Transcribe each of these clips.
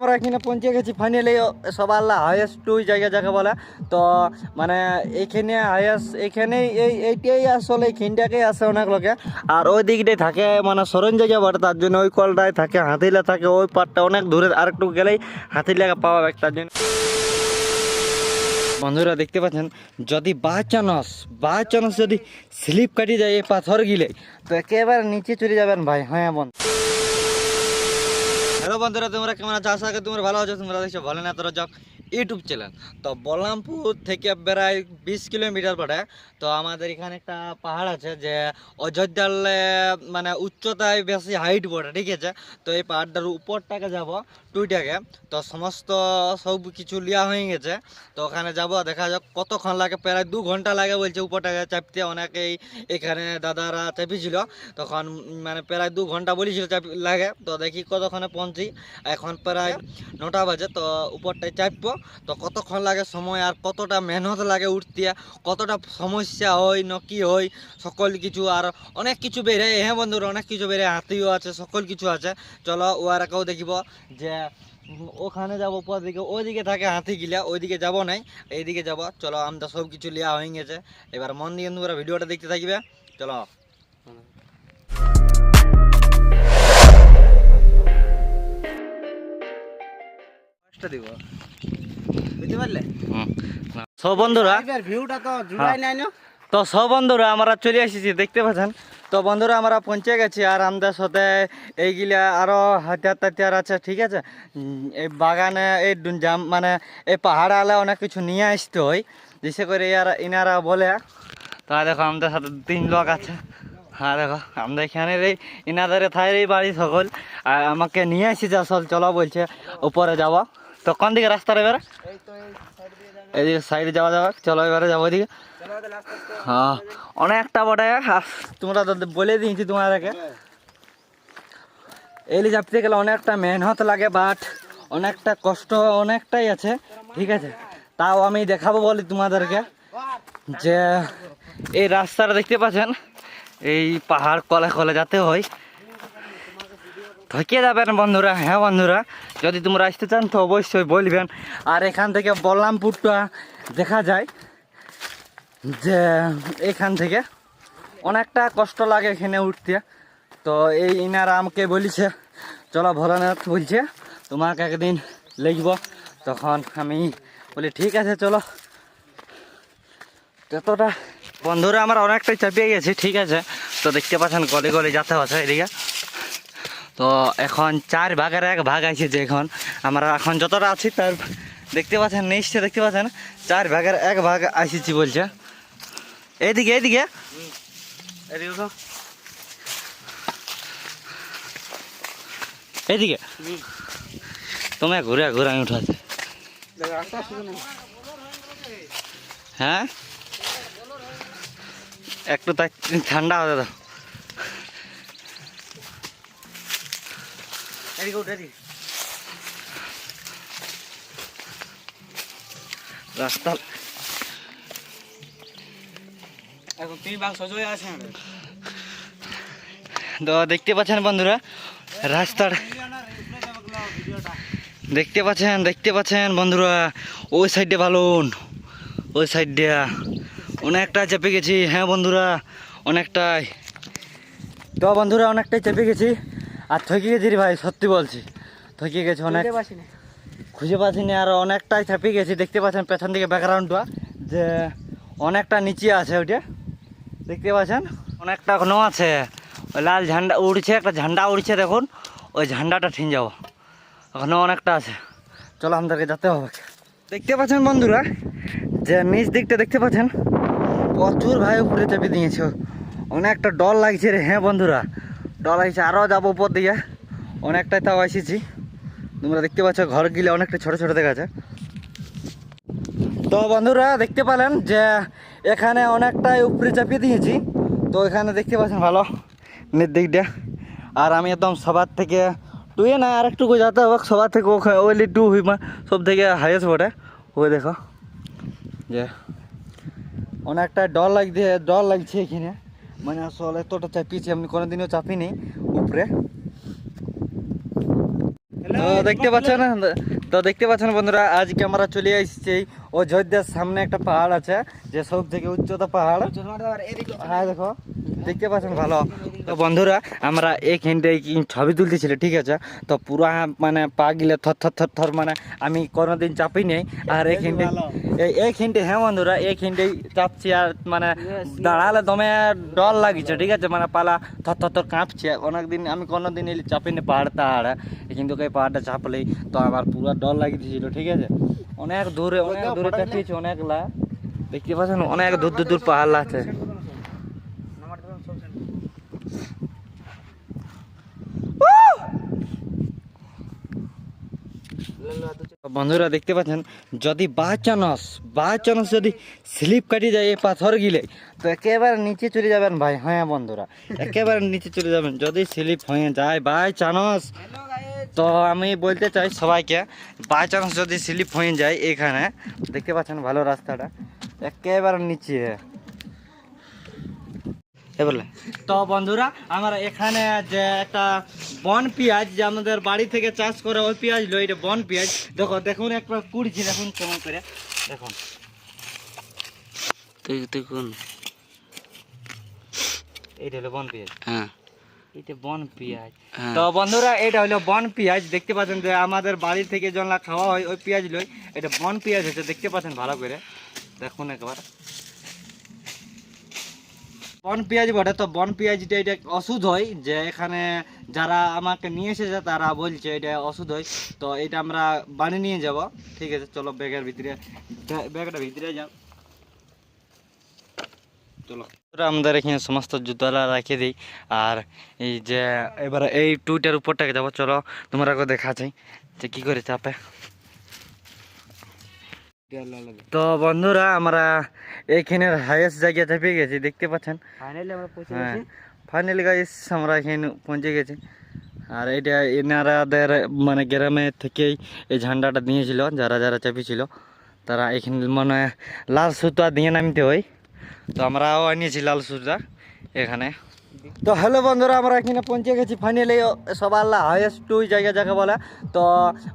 আমরা এখানে পৌঁছে গেছি ফাইনালি সবার হাইয়েস্ট টু জায়গা যাকে বলে। তো মানে এইখানে হাইয়েস্ট এইখানেই এই, এইটাই আসলে এইখানটাকেই আসে অনেক লোকে। আর ওই দিকটাই থাকে মানে সরঞ্জ জায়গা বটে তার জন্য ওই কলটায় থাকে, হাতিলা থাকে, ওই পাটটা অনেক দূরে, আরেকটু গেলেই হাতিলাকে পাওয়া যাবে তার জন্য। বন্ধুরা, দেখতে পাচ্ছেন, যদি বাই চান্স বাই চান্স যদি স্লিপ কাটি যায় এই পাথর গিলে তো একেবারে নিচে চলে যাবেন ভাই। হ্যাঁ বন্ধু। হ্যালো বন্ধুরা, তোমরা কেমন আছো? আশা করি তোমরা ভালো আছো। তোমরা দেখছ ভালো না তোরা যাক ইউটিউব চ্যানেল তো বলরামপুর থেকে প্রায় বিশ কিলোমিটার পড়ে। তো আমাদের এখানে একটা পাহাড় আছে যে অযোধ্যার মানে উচ্চতায় বেশি হাইট পড়ে ঠিক আছে? তো এই পাহাড়টার উপরটাকে যাব, টুইটাকে। তো সমস্ত সব কিছু লিয়া হয়ে গেছে। তো ওখানে যাব, দেখা যাক কতক্ষণ লাগে। প্রায় দু ঘণ্টা লাগে বলছে উপরটাকে চাপতে। অনেকেই এখানে দাদারা চাপিছিল। তখন মানে প্রায় দু ঘণ্টা বলেছিল চাপ, লাগে। তো দেখি কতক্ষণে পৌঁছি। এখন প্রায় নটা বাজে, তো উপরটায় চাপবো। তো কতক্ষণ লাগে সময় আর কতটা মেহনত লাগে উঠতে কতটা সমস্যা হয়, ন কি হয়, সকল কিছু আর অনেক কিছু বেড়ে হ্যাঁ বন্ধুরা, অনেক কিছু বেড়ে, হাতিও আছে, সকল কিছু আছে। চলো, ওয়ারাকেও দেখিব যে ওখানে যাব উপর দিকে, ওইদিকে থাকে হাতি গিলা, ওইদিকে যাব নাই, এইদিকে যাব। চলো আমরা সব কিছু লিয়া হয়ে গেছে। এবার মন দিয়ে তোমরা ভিডিওটা দেখতে থাকবে। চলো। দিব। বুঝতে পারলে সব বন্ধুরা ভিউটা তো জুড়াই নাই না? তো সব বন্ধুরা আমরা চলে এসেছি দেখতে পাচ্ছেন? তো বন্ধুরা আমরা পৌঁছে গেছি আর আমাদের সাথে এইগুলা আরও হাতিয়ার টাতিয়ার আছে ঠিক আছে? এই বাগানে এই জাম মানে এই পাহাড়ে আলে অনেক কিছু নিয়ে আসতে হয়। বিশেষ করে ইয়ারা ইনারা বলে তা দেখো আমাদের সাথে তিন লোক আছে। হ্যাঁ দেখো আমাদের এখানে এই ইনাদের থাই এই বাড়ি সকল। আর আমাকে নিয়ে এসেছে আসল চলো বলছে উপরে যাব। তো কোন দিকে রাস্তার এবারে? এই সাইড দিয়ে এদিকে সাইডে যাওয়া যাবে চলো এবারে যাব এদিকে। আস্তে হ্যাঁ অনেকটা বটে আহ, তোমরা তো বলে দিয়েছি তোমাদেরকে। এলি চাপতে গেলে অনেকটা মেহনত লাগে বাট অনেকটা কষ্ট অনেকটাই আছে ঠিক আছে? তাও আমি দেখাবো বলি তোমাদেরকে যে এই রাস্তাটা দেখতে পাচ্ছেন? এই পাহাড় কলে কলে যাতে হয়। থকে যাবেন বন্ধুরা হ্যাঁ বন্ধুরা? যদি তোমরা আসতে চান তো অবশ্যই বলবেন। আর এখান থেকে বল্লামপুরটা দেখা যায় যে এখান থেকে অনেকটা কষ্ট লাগে এখানে উঠতে। তো এই ইনারা আমাকে বলিছে, চলো ভোলানাথ বলছে, তোমাকে একদিন লিখব। তখন আমি বলি, ঠিক আছে, চলো। যতটা বন্ধুরা, আমার অনেকটাই চাপিয়ে গেছি, ঠিক আছে? তো দেখতে পাচ্ছেন গলে গলে যাতে হচ্ছে এদিকে। তো এখন চার ভাগের এক ভাগ আছে যে এখন আমরা এখন যতটা আছি তার দেখতে পাচ্ছেন নিচে দেখতে পাচ্ছেন, চার ভাগের এক ভাগ আসিছি বলছে। এইদিকে এইদিকে এইদিকে তোমায় ঘুরে ঘুরে আমি উঠাচ্ছে। হ্যাঁ? একটু তাই ঠান্ডা হতে দাও। এদিকে উঠে এদিকে রাস্তা এখন তুমি তো দেখতে পাচ্ছেন বন্ধুরা রাস্তার দেখতে পাচ্ছেন দেখতে পাচ্ছেন বন্ধুরা ওই সাইডে ভালুন ওই সাইডে অনেকটা চেপে গেছি। হ্যাঁ বন্ধুরা অনেকটাই। তো বন্ধুরা অনেকটাই চেপে গেছি। আর থকে গেছি রে ভাই সত্যি বলছি। থকে গেছি অনেক। খুঁজে পাচ্ছি না আর অনেকটাই চাপিয়ে গেছি। দেখতে পাচ্ছেন পেছন দিকে ব্যাকগ্রাউন্ডটা যে অনেকটা নিচে আছে ওইটা। দেখতে পাচ্ছেন? অনেকটা এখনও আছে। ওই লাল ঝান্ডা উড়ছে একটা ঝান্ডা উড়ছে দেখুন। ওই ঝান্ডাটা ঠিন যাব। এখনও অনেকটা আছে। চলো আমাদেরকে যেতে হবে। দেখতে পাচ্ছেন বন্ধুরা যে নিচ দিকটা দেখতে পাচ্ছেন? প্রচুর ভাই উপরে চাপিয়ে দিয়েছে। অনেকটা ডর লাগছে রে। হ্যাঁ বন্ধুরা ডর লাগছে আরও যাব উপর দিকে অনেকটাই তাও এসেছি। তোমরা দেখতে পাচ্ছ ঘর গিলে অনেকটা ছোট ছোট দেখা যায় তো বন্ধুরা, দেখতে পেলেন যে এখানে অনেকটাই উপরে চাপিয়ে দিয়েছি। তো এখানে দেখতে পাচ্ছেন ভালো নির দিকটা। আর আমি একদম সবার থেকে টুয়ে না, আর একটু যেতে হবে সবার থেকে ওইলি টু হই সব থেকে হাইয়েস্ট বটে ওই দেখো। যে অনেকটা ডর লাগছে ডর লাগছে এখানে। মানে আসলে এতটা চাপিয়েছি আমি কোনোদিনও চাপিনি উপরে। তো দেখতে পাচ্ছেন তো দেখতে পাচ্ছেন বন্ধুরা আজকে আমরা চলে এসেছি অযোধ্যার সামনে একটা পাহাড় আছে যে সব থেকে উচ্চতা পাহাড়। হ্যাঁ দেখো। দেখতে পাচ্ছেন ভালো। তো বন্ধুরা আমরা এইখানটায় ছবি তুলতেছিল ঠিক আছে? তো পুরা মানে পা গিলে থর থর থর থর মানে আমি কোনোদিন চাপি নেই। আর এইখানটায় এই এইখানটায় হ্যাঁ বন্ধুরা এইখানটায় চাপছি আর মানে দাঁড়ালে দমে ডর লাগিছে ঠিক আছে? মানে পালা থর থর থর কাঁপছে। অনেকদিন আমি কোনোদিন এলি চাপিনি পাহাড় তাহাড়ে। কিন্তু এই পাহাড়টা চাপলেই তো আমার পুরো ডর লাগিয়েছিল ঠিক আছে? অনেক দূরে অনেক দূরে চাপিয়েছে অনেক লা দেখতে পাচ্ছেন অনেক দূর দূর দূর পাহাড় আছে বন্ধুরা দেখতে পাচ্ছেন, যদি বাচানস বাচানস যদি স্লিপ কাটি যায় এই পাথর গিলে, তো একেবারে নিচে চলে যাবেন ভাই। হ্যাঁ বন্ধুরা, একেবারে নিচে চলে যাবেন। যদি স্লিপ হয়ে যায় বাই চানস তো আমি বলতে চাই সবাইকে বাই চান্স যদি স্লিপ হয়ে যায় এখানে, দেখতে পাচ্ছেন ভালো রাস্তাটা, একেবারে নিচে। তো বন্ধুরা আমরা এখানে যে একটা বন পেঁয়াজ যে আমাদের বাড়ি থেকে চাষ করে ওই পেঁয়াজ লো এটা বন পেঁয়াজ। দেখো দেখুন একবার কুড়ছি দেখুন কেমন করে। দেখুন। তুই এইটা হলো বন পেঁয়াজ। হ্যাঁ। এটা বন পেঁয়াজ। হ্যাঁ। তো বন্ধুরা এটা হলো বন পেঁয়াজ। দেখতে পাচ্ছেন যে আমাদের বাড়ি থেকে জনলা খাওয়া হয় ওই পেঁয়াজ লই এটা বন পেঁয়াজ হচ্ছে দেখতে পাচ্ছেন ভালো করে। দেখুন একবার। বন পেঁয়াজ বটে। তো বন পেঁয়াজটা এটা ওষুধ হয় যে এখানে যারা আমাকে নিয়ে এসেছে তারা বলছে এটা ওষুধ হয়। তো এটা আমরা বানিয়ে নিয়ে যাব। ঠিক আছে, চলো ব্যাগের ভিতরে ব্যাগ- ব্যাগটা ভিতরে যাও। চলো। আমাদের এখানে সমস্ত জুতোলা রেখে দিই। আর এই যে, এবারে এই টুইটার উপরটাকে যাব। চলো তোমরা দেখা চাই যে কি করে চাপে তো বন্ধুরা আমরা এইখানের হাইয়েস্ট জায়গায় চাপিয়ে গেছি দেখতে পাচ্ছেন? ফাইনালি হ্যাঁ। গাইস আমরা এখানে পৌঁছে গেছি। আর এটা এনারাদের মানে গ্রামে থেকেই এই ঝান্ডাটা দিয়েছিল যারা যারা চাপিয়েছিল তারা এখানে মানে লাল সুতা দিয়ে নামতে হয়। তো আমরাও আনিয়েছি লাল সুতা এখানে। তো হ্যালো বন্ধুরা, আমরা এখানে পৌঁছে গেছি ফাইনালি সবার হাইয়েস্ট টু জায়গা যাকে বলে। তো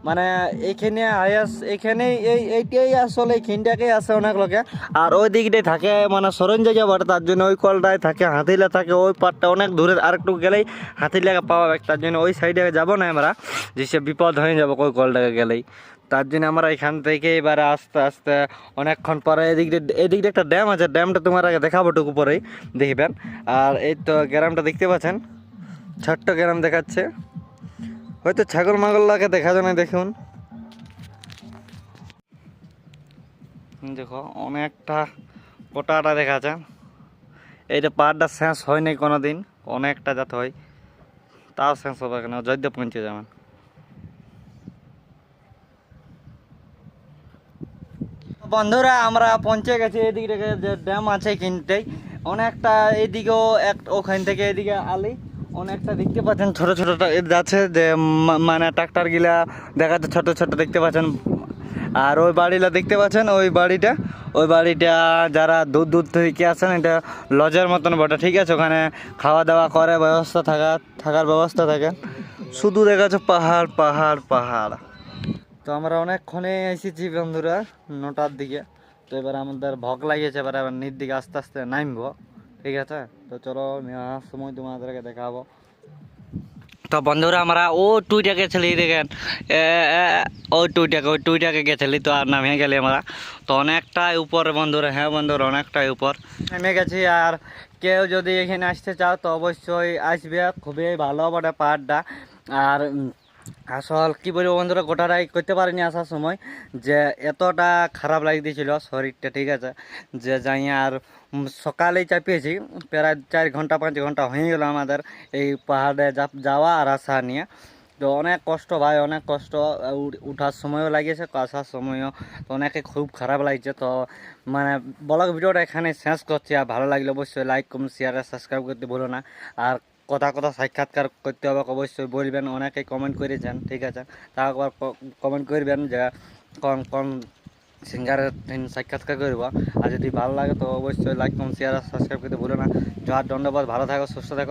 মানে এইখানে হাইয়েস্ট এখানেই এই, এইটাই আসলে এইখানটাকেই আসে অনেক লোকে। আর ওই দিকটাই থাকে মানে সরঞ্জ জায়গা বটে তার জন্য ওই কলটায় থাকে, হাতিলা থাকে, ওই পাটটা অনেক দূরে আর একটু গেলেই হাতিলাকে পাওয়া যাবে। তার জন্য ওই সাইডে যাব না আমরা, যে সে বিপদ হয়ে যাব ওই কলটাকে গেলেই। তার জন্য আমরা এখান থেকে এবারে আস্তে আস্তে অনেকক্ষণ পরে এদিক দিয়ে এদিক দিয়ে একটা ড্যাম আছে, ড্যামটা তোমার আগে দেখাবো টুকু পরেই, দেখবেন। আর এই তো গ্রামটা দেখতে পাচ্ছেন, ছোট্ট গ্রাম দেখাচ্ছে। হয়তো ছাগল মাগলটাকে দেখা যায় না দেখুন। দেখো, অনেকটা গোটাটা দেখা যায় এইটা পাহাড়টা শেষ হয় নাই কোনো দিন অনেকটা যাতে হয়, তাও শেষ হবে কেন অযোধ্যা পৌঁছে যাবেন। বন্ধুরা, আমরা পৌঁছে গেছি এদিক থেকে যে ড্যাম আছে কিনতেই অনেকটা এদিকেও এক ওখান থেকে এদিকে আলি। অনেকটা দেখতে পাচ্ছেন ছোট ছোট যাচ্ছে যে মানে ট্রাক্টর গিলা দেখাচ্ছে ছোট ছোট দেখতে পাচ্ছেন। আর ওই বাড়িটা দেখতে পাচ্ছেন ওই বাড়িটা। ওই বাড়িটা যারা দূর দূর থেকে আসেন, এটা লজের মতন বটে। ঠিক আছে, ওখানে খাওয়া দাওয়া করে ব্যবস্থা থাকা, থাকার ব্যবস্থা থাকে শুধু দেখা যাচ্ছে পাহাড় পাহাড় পাহাড়। তো আমরা অনেকক্ষণে এসেছি বন্ধুরা নটার দিকে। তো এবার আমাদের ভক লাগিয়েছে এবার এবার নির দিকে আস্তে আস্তে নামবো। ঠিক আছে? তো চলো নেওয়ার সময় তোমাদেরকে দেখাবো। তো বন্ধুরা আমরা ও টুইটা গেছিলি দেখেন। এ, টুইটাকে ওই টুইটাকে গেছিলি তো আর নামে গেলি আমরা। তো অনেকটাই উপর বন্ধুরা হ্যাঁ বন্ধুরা অনেকটাই উপর। নেমে গেছি আর কেউ যদি এখানে আসতে চাও তো অবশ্যই আসবে। খুবই ভালো বটে পাহাড়টা। আর আসল কি বলব বন্ধুরা গোটাটাই করতে পারিনি আসার সময় যে এতটা খারাপ লাগিয়ে দিয়েছিল, শরীরটা, ঠিক আছে? যে যাই আর সকালেই চাপিয়েছি, প্রায় চার ঘণ্টা, পাঁচ ঘণ্টা হয়ে গেল আমাদের এই পাহাড়ে যাওয়া আর আসা নিয়ে। তো অনেক কষ্ট ভাই, অনেক কষ্ট উঠার সময়ও লাগিয়েছে, আসার সময়ও তো অনেকে খুব খারাপ লাগছে। তো মানে ব্লগ ভিডিওটা এখানে শেষ করছি, আর ভালো লাগলে অবশ্যই লাইক কমেন্ট শেয়ার আর সাবস্ক্রাইব করতে ভুলো না। আর কথা কথা সাক্ষাৎকার করতে হবে, অবশ্যই বলবেন অনেকে কমেন্ট করেছেন, ঠিক আছে? তা একবার কমেন্ট করবেন যে কম কোন সিঙ্গারের সাক্ষাৎকার করব। আর যদি ভালো লাগে তো অবশ্যই লাইক কম শেয়ার সাবস্ক্রাইব করতে ভুলো না। জহার দণ্ডবাদ ভালো থাকো, সুস্থ থাকো।